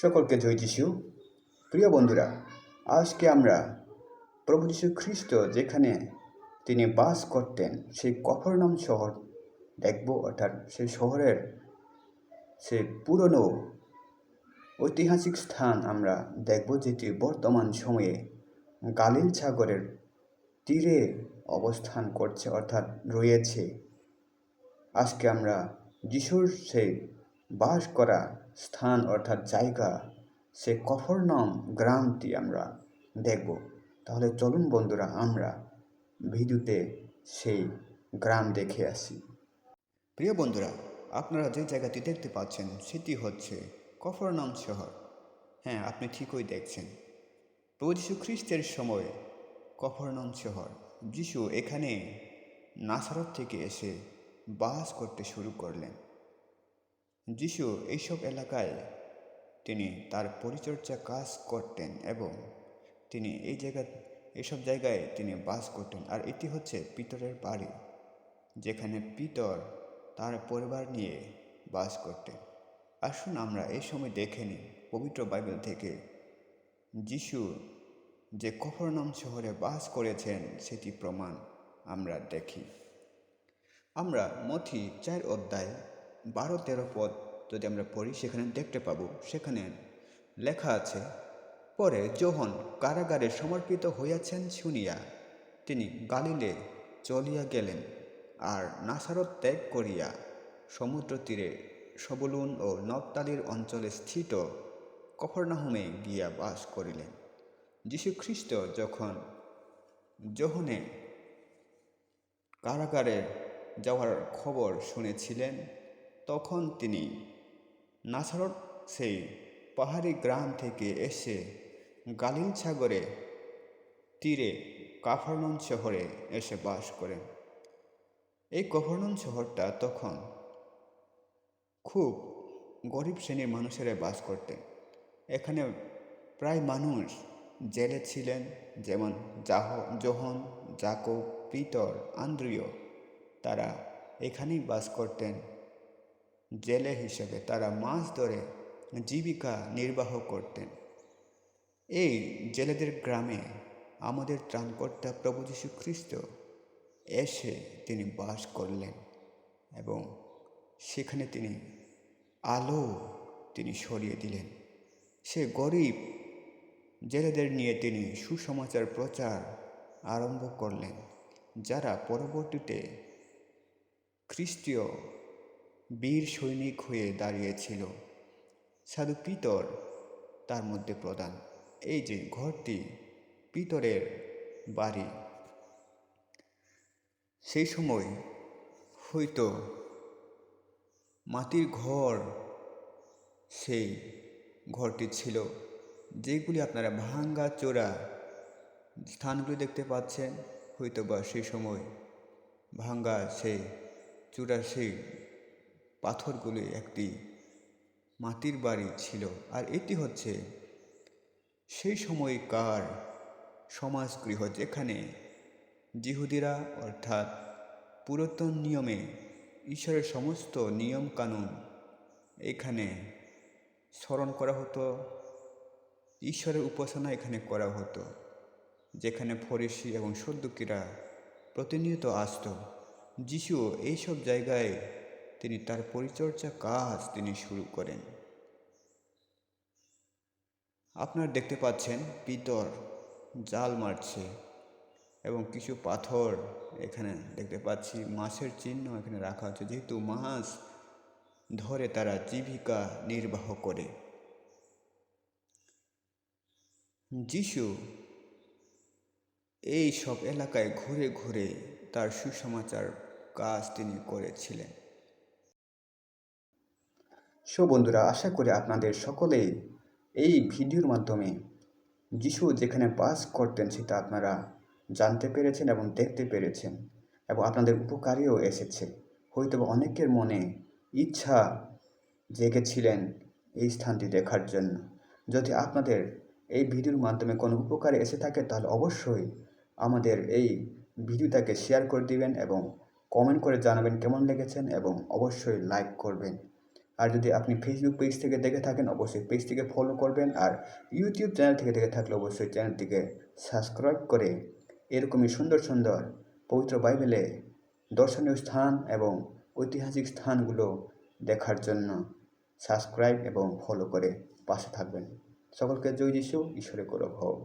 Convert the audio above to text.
সকলকে জয় যিশু। প্রিয় বন্ধুরা, আজকে আমরা প্রভু যীশু খ্রিস্ট যেখানে তিনি বাস করতেন, সেই কফরনাম শহর দেখব। অর্থাৎ সেই শহরের সেই পুরনো ঐতিহাসিক স্থান আমরা দেখব, যেটি বর্তমান সময়ে গালিল সাগরের তীরে অবস্থান করছে, অর্থাৎ রয়েছে। আজকে আমরা যিশুর সেই বাস করা স্থান অর্থাৎ জায়গা, সে কফরনম গ্রামটি আমরা দেখব। তাহলে চলুন বন্ধুরা, আমরা ভিডিওতে সেই গ্রাম দেখে আসি। প্রিয় বন্ধুরা, আপনারা যে জায়গাটি দেখতে পাচ্ছেন, সেটি হচ্ছে কফরনাম শহর। হ্যাঁ আপনি ঠিকই দেখছেন। প্রভু যীশু খ্রিস্টের সময় কফরনাম শহর। যিশু এখানে নাসারত থেকে এসে বাস করতে শুরু করলেন। যিশু এইসব এলাকায় তিনি তার পরিচর্যা কাজ করতেন এবং তিনি এই জায়গা এইসব জায়গায় তিনি বাস করতেন। আর এটি হচ্ছে পিতরের বাড়ি, যেখানে পিতর তার পরিবার নিয়ে বাস করতেন। আসুন আমরা এই সময় দেখে নিই পবিত্র বাইবেল থেকে যিশু যে কফরনাম শহরে বাস করেছেন সেটি প্রমাণ আমরা দেখি। আমরা মথি চার অধ্যায় বারো তেরো পদ যদি আমরা পড়ি, সেখানে দেখতে পাবো, সেখানে লেখা আছে, পরে যোহন কারাগারে সমর্পিত হইয়াছেন শুনিয়া তিনি গালিলে চলিয়া গেলেন আর নাসারত ত্যাগ করিয়া সমুদ্র তীরে সবলুন ও নবতালির অঞ্চলে স্থিত কফরনাহুমে গিয়া বাস করিলেন। যীশুখ্রিস্ট যখন যোহনে কারাগারে যাওয়ার খবর শুনেছিলেন তখন তিনি নাসারত সেই পাহাড়ি গ্রাম থেকে এসে গালিল সাগরে, তীরে কাফারনন শহরে এসে বাস করেন। এই কফরনন শহরটা তখন খুব গরিব শ্রেণির মানুষেরা বাস করতেন। এখানে প্রায় মানুষ জেলে ছিলেন, যেমন জাহ, জোহন, জাকব, পিতর, আন্দ্রিয়, তারা এখানেই বাস করতেন। জেলে হিসেবে তারা মাছ ধরে জীবিকা নির্বাহ করতেন। এই জেলেদের গ্রামে আমাদের ত্রাণকর্তা প্রভু যীশু খ্রিস্ট এসে তিনি বাস করলেন এবং সেখানে তিনি আলো তিনি সরিয়ে দিলেন। সে গরিব জেলেদের নিয়ে তিনি সুসমাচার প্রচার আরম্ভ করলেন, যারা পরবর্তীতে খ্রিস্টীয় বীর সৈনিক হয়ে দাঁড়িয়েছিল। সাধু পিতর তার মধ্যে প্রধান। এই যে ঘরটি, পিতরের বাড়ি। সেই সময় হয়তো মাটির ঘর সেই ঘরটি ছিল, যেগুলি আপনারা ভাঙ্গা চোরা স্থানগুলি দেখতে পাচ্ছেন। হয়তো বা সেই সময় ভাঙ্গা সেই চূড়া সেই পাথরগুলি একটি মাটির বাড়ি ছিল। আর এটি হচ্ছে সেই সময়কার সমাজগৃহ যেখানে জিহুদিরা অর্থাৎ পুরাতন নিয়মে ঈশ্বরের সমস্ত নিয়ম কানুন এখানে স্মরণ করা হতো। ঈশ্বরের উপাসনা এখানে করা হতো, যেখানে ফরিসি এবং সদ্যুকিরা প্রতিনিয়ত আসত। যিশু এইসব জায়গায় তিনি তার পরিচর্যা কাজ তিনি শুরু করেন। আপনার দেখতে পাচ্ছেন পিতর জাল মারছে এবং কিছু পাথর এখানে দেখতে পাচ্ছি, মাছের চিহ্ন এখানে রাখা হচ্ছে যেহেতু মাছ ধরে তারা জীবিকা নির্বাহ করে। যিশু এই সব এলাকায় ঘুরে ঘুরে তার সুসমাচার কাজ তিনি করেছিলেন। সো বন্ধুরা, আশা করি আপনাদের সকলেই এই ভিডিওর মাধ্যমে যিশু যেখানে বাস করতেন সেটা আপনারা জানতে পেরেছেন এবং দেখতে পেরেছেন এবং আপনাদের উপকারেও এসেছে। হয়তো অনেকের মনে ইচ্ছা জেগেছিলেন এই স্থানটি দেখার জন্য। যদি আপনাদের এই ভিডিওর মাধ্যমে কোনো উপকারে এসে থাকে, তাহলে অবশ্যই আমাদের এই ভিডিওটাকে শেয়ার করে দিবেন এবং কমেন্ট করে জানাবেন কেমন লেগেছেন এবং অবশ্যই লাইক করবেন। আর যদি আপনি ফেসবুক পেজ থেকে দেখে থাকেন, অবশ্যই পেজটিকে ফলো করবেন। আর ইউটিউব চ্যানেল থেকে দেখে থাকলে অবশ্যই চ্যানেলটিকে সাবস্ক্রাইব করে এরকমই সুন্দর সুন্দর পবিত্র বাইবেলে দর্শনীয় স্থান এবং ঐতিহাসিক স্থানগুলো দেখার জন্য সাবস্ক্রাইব এবং ফলো করে পাশে থাকবেন। সকলকে জয় যিশু ঈশ্বরে করো হোক